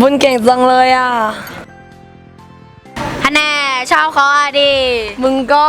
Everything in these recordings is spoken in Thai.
บุญเก่งจังเลยอะฮันแน่ชอบเขาอะดิ มึงก็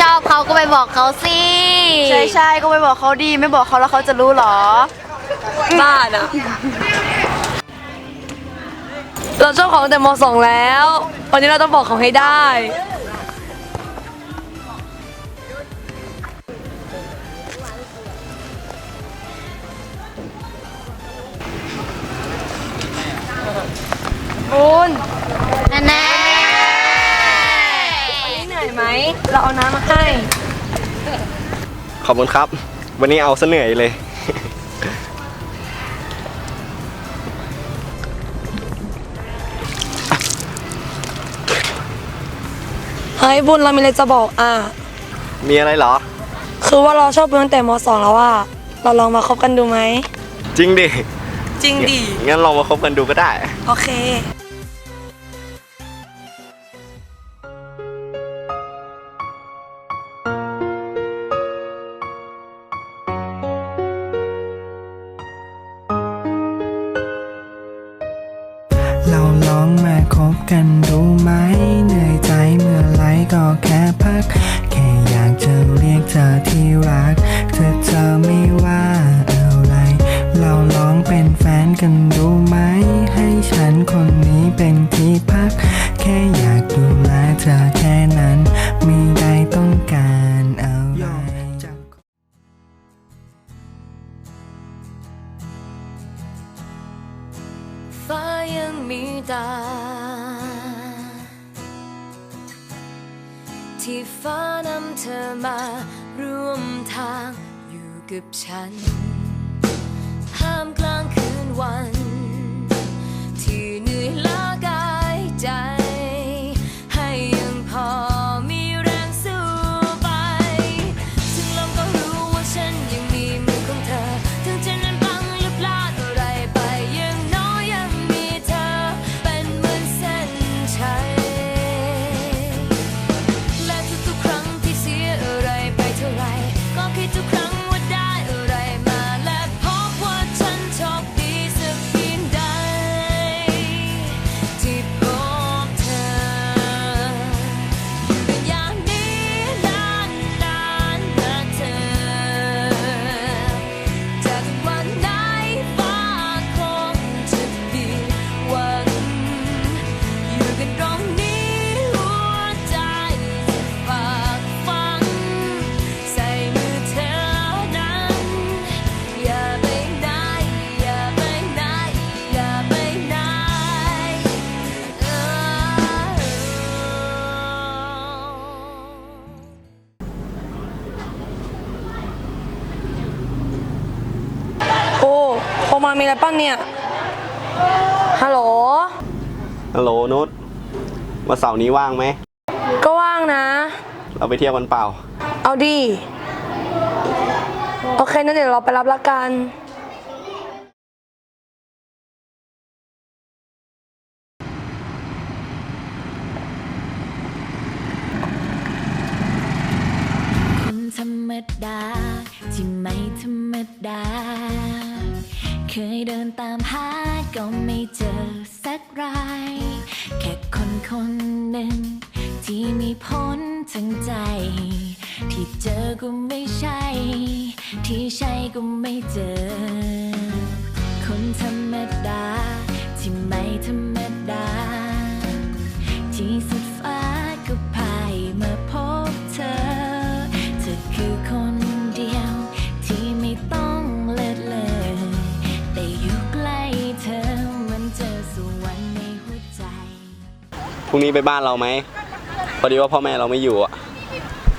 ชอบเขาก็ไปบอกเขาสิใช่ใช่ก็ไปบอกเขาดี ไม่บอกเขาแล้วเขาจะรู้เหรอ บ้าน่ะ เราชอบของแต่มสองแล้ว วันนี้เราต้องบอกเขาให้ได้ เราเอาน้ำมาให้ ขอบคุณครับ วันนี้เอาซะเหนื่อยเลย เฮ้ยบุญเรามีอะไรจะบอกอะ มีอะไรเหรอ คือว่าเราชอบบุญตั้งแต่มสองแล้วอะเราลองมาคบกันดูไหม จริงดิ จริงดิ งั้นลองมาคบกันดูก็ได้ โอเค ที่รัก ที่ฟ้านำเธอมาร่วมทางอยู่กับฉัน ห้ามกลางคืนวัน รมามีอะไรป้าเนี่ย ฮัลโหล ฮัลโหลนุชวันเสาร์นี้ว่างไหม ก็ว่างนะ เราไปเที่ยวกันเปล่า เอาดี โอเคนั่นเดี๋ยวเราไปรับละกัน คนธรรมดา ที่ไม่ธรรมดา เคยเดินตามหาก็ไม่เจอสักรายแค่คนคนหนึ่ง ที่มีพ้นทั้งใจ ที่เจอก็ไม่ใช่ ที่ใช่ก็ไม่เจอ คนธรรมดา ที่ไม่ธรรมดา ที่สุด รุ่งนี้ไปบ้านเราไหมพอดีว่าพ่อแม่เราไม่อยู่อะ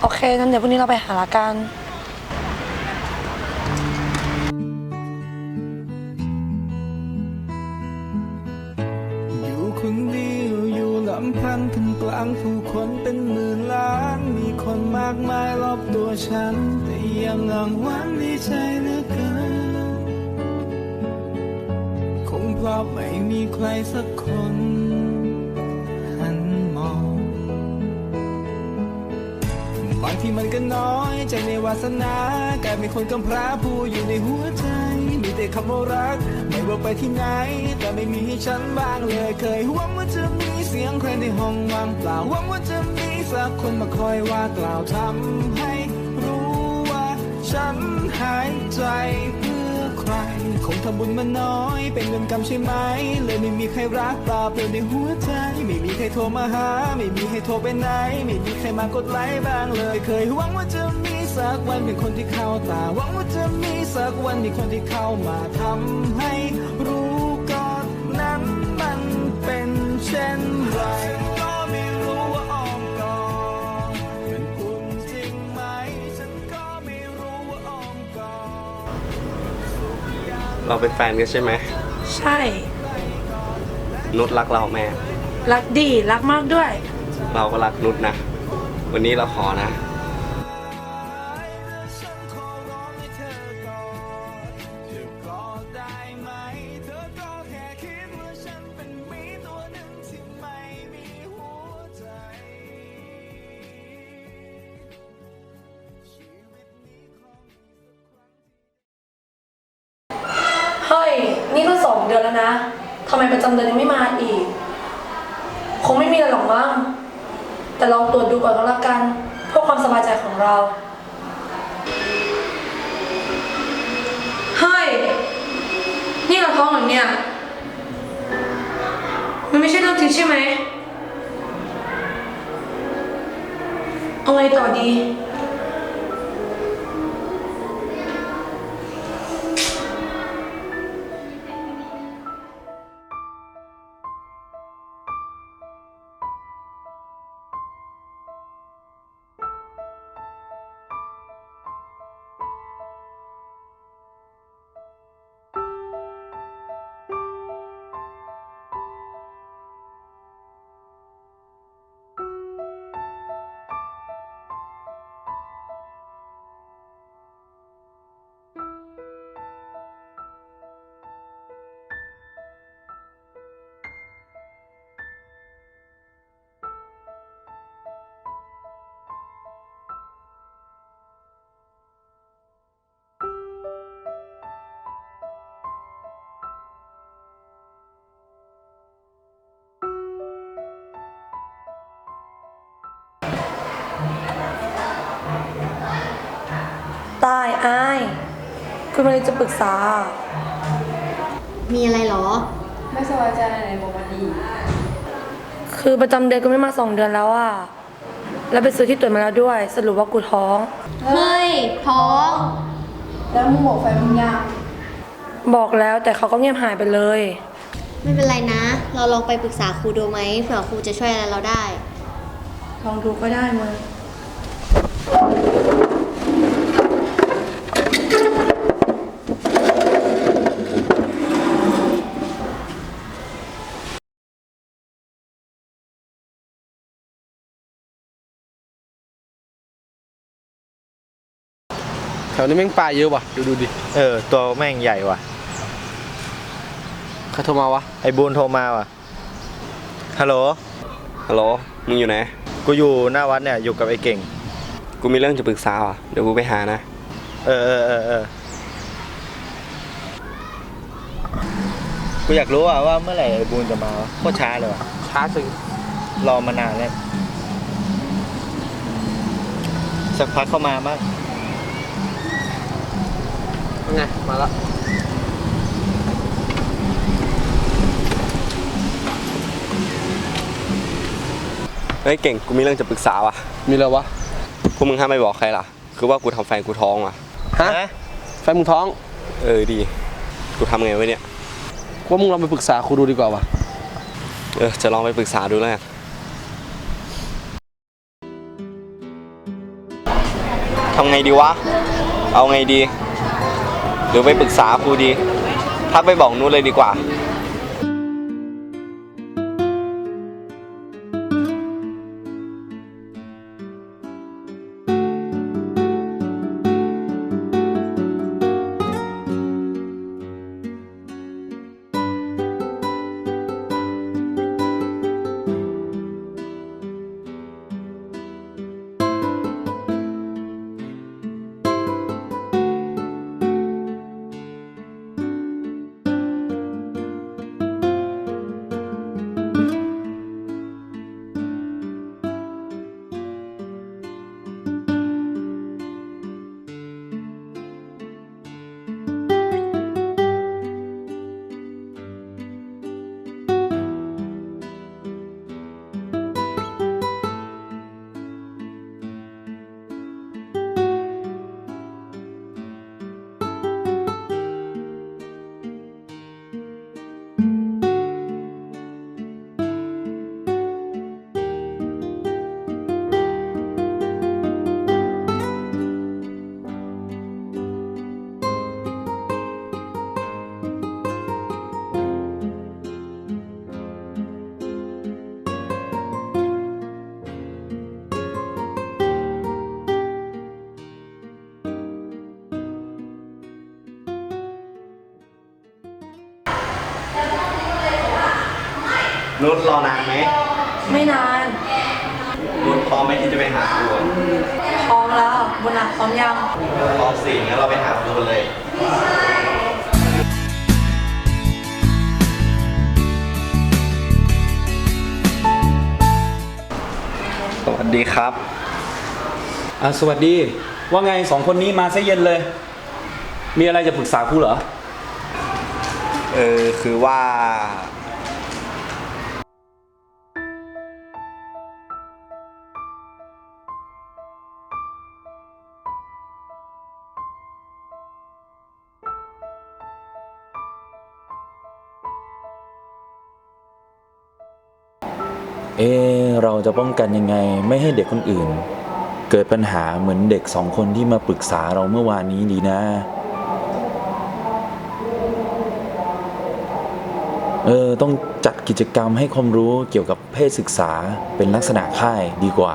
โอเคงั้นเดี๋ยวพรุ่งนี้เราไปหาละกันอยู่คนเดียวอยู่ลำพังท่ามกลางผู้คนเป็นหมื่นล้าน มีคนมากมายรอบตัวฉัน แต่ยังอ้างว้างในใจเหลือเกิน คงเพราะไม่มีใครสักคน ที่มันก็น้อยใจในวาสนากลายเป็นคนกำพร้าผู้อยู่ในหัวใจ มีแต่คำว่ารัก ไม่ว่าไปที่ไหน แต่ไม่มีให้ฉันบ้างเลย เคยหวังว่าจะมีเสียงใครในห้องว่างเปล่าหวังว่าจะมีสักคนมาคอยว่ากล่าวทำให้รู้ว่าฉันหายใจเพื่อ ใครคงทำบุญมาน้อย เป็นเงินกรรมใช่ไหม เลยไม่มีใครรักเปลาเปลี่ยนในหัวใจ ไม่มีใครโทรมาหา ไม่มีใครโทรไปไหน ไม่มีใครมากดไลค์บ้างเลย เคยหวังว่าจะมีสักวันเป็นคนที่เข้าตา หวังว่าจะมีสักวันมีคนที่เข้ามาทำ เราเป็นแฟนกันใช่ไหมใช่ นุชรักเราแม่ รักดี รักมากด้วย เราก็รักนุชนะ วันนี้เราขอนะ นี่ก็สองเดือนแล้วนะทำไมประจำเดือนยังไม่มาอีก คงไม่มีอะไรหรอกมั้ง แต่ลองตรวจดูก่อนก็แล้วกัน เพื่อความสบายใจของเรา เฮ้ย นี่เราท้องเหรอเนี่ย มันไม่ใช่เรื่องจริงใช่ไหม เอาไงต่อดี คุณมารีจะปรึกษา มีอะไรเหรอคือประจำเดือนก็ไม่มาสองเดือนแล้วอะแล้วไปซื้อที่ตรวจมาแล้วด้วย สรุปว่ากูท้อง เฮ้ย ท้องบอกแล้วแต่เขาก็เงียบหายไปเลย ไม่เป็นไรนะ เราลองไปปรึกษาครูดูไหมเผื่อครูจะช่วยอะไรเราได้ ลองดูก็ได้มึง แถวนี้แม่งปลาเยอะว่ะ ดูดูดิ เออ ตัวแม่งใหญ่ว่ะใครโทรมาวะ ไอ้บูนโทรมาว่ะฮัลโหลฮัลโหล มึงอยู่ไหน กูอยู่หน้าวัดเนี่ยอยู่กับไอ้เก่ง กูมีเรื่องจะปรึกษาว่ะ เดี๋ยวกูไปหานะ เออเออเออเออกูอยากรู้อะว่าเมื่อไหร่ไอ้บูนจะมาวะโคตรช้าเลยว่ะช้าสึงรอมานานแล้วสักพักเข้ามามั้ง ไงมาละเฮ้ยเก่งกูมีเรื่องจะปรึกษาว่ะมีอะไรวะพวกมึงห้ามไปบอกใครล่ะ คือว่ากูทำแฟนกูท้องว่ะ ฮะแฟนมึงท้องเออดี กูทำไงไว้เนี่ยว่ามึงลองไปปรึกษาครูดูดีกว่าวะเออจะลองไปปรึกษาดูแล้วกันทำไงดีวะ เอาไงดี หรือไปปรึกษาครูดีถ้าไปบอกนู้นเลยดีกว่า นุชรอนานไหมไม่นานนุชพร้อมไหมที่จะไปหาครูอะพร้อมแล้วบุญหนักพร้อมยังพร้อมสิงั้นเราไปหาครูเลย สวัสดีครับ อะสวัสดี ว่าไงสองคนนี้มาซะเย็นเลย มีอะไรจะปรึกษาครูเหรอ เออคือว่า จะป้องกันยังไงไม่ให้เด็กคนอื่น เกิดปัญหาเหมือนเด็กสองคนที่มาปรึกษาเราเมื่อวานนี้ดีนะ เออ ต้องจัดกิจกรรมให้ความรู้เกี่ยวกับเพศศึกษาเป็นลักษณะค่ายดีกว่า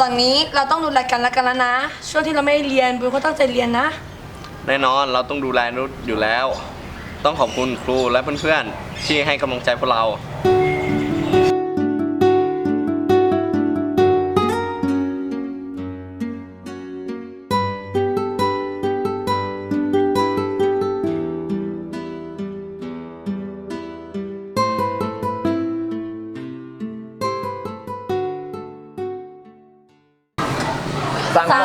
จากนี้เราต้องดูแลกันและกันแล้วนะ ช่วงที่เราไม่ได้เรียนบุญก็ตั้งใจเรียนนะ แน่นอนเราต้องดูแลนุชอยู่แล้ว ต้องขอบคุณครูและเพื่อนๆที่ให้กำลังใจพวกเรา สั